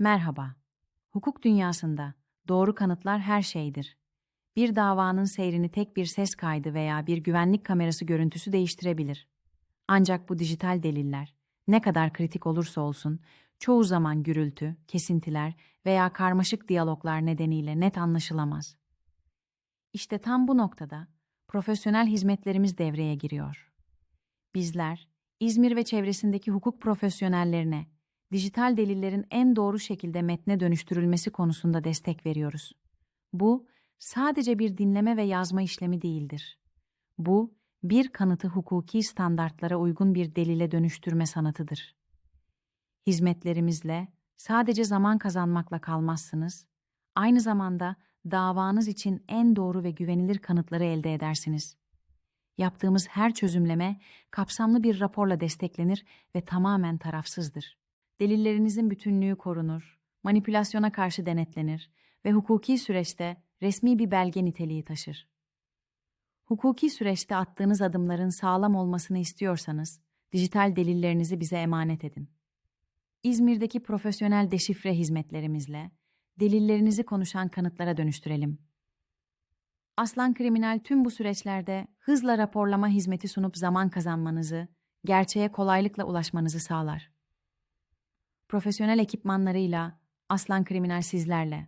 Merhaba. Hukuk dünyasında doğru kanıtlar her şeydir. Bir davanın seyrini tek bir ses kaydı veya bir güvenlik kamerası görüntüsü değiştirebilir. Ancak bu dijital deliller ne kadar kritik olursa olsun çoğu zaman gürültü, kesintiler veya karmaşık diyaloglar nedeniyle net anlaşılamaz. İşte tam bu noktada profesyonel hizmetlerimiz devreye giriyor. Bizler İzmir ve çevresindeki hukuk profesyonellerine dijital delillerin en doğru şekilde metne dönüştürülmesi konusunda destek veriyoruz. Bu sadece bir dinleme ve yazma işlemi değildir. Bu bir kanıtı hukuki standartlara uygun bir delile dönüştürme sanatıdır. Hizmetlerimizle sadece zaman kazanmakla kalmazsınız, aynı zamanda davanız için en doğru ve güvenilir kanıtları elde edersiniz. Yaptığımız her çözümleme kapsamlı bir raporla desteklenir ve tamamen tarafsızdır. Delillerinizin bütünlüğü korunur, manipülasyona karşı denetlenir ve hukuki süreçte resmi bir belge niteliği taşır. Hukuki süreçte attığınız adımların sağlam olmasını istiyorsanız, dijital delillerinizi bize emanet edin. İzmir'deki profesyonel deşifre hizmetlerimizle delillerinizi konuşan kanıtlara dönüştürelim. Aslan Kriminal tüm bu süreçlerde hızla raporlama hizmeti sunup zaman kazanmanızı, gerçeğe kolaylıkla ulaşmanızı sağlar. Profesyonel ekipmanlarıyla Aslan Kriminal sizlerle.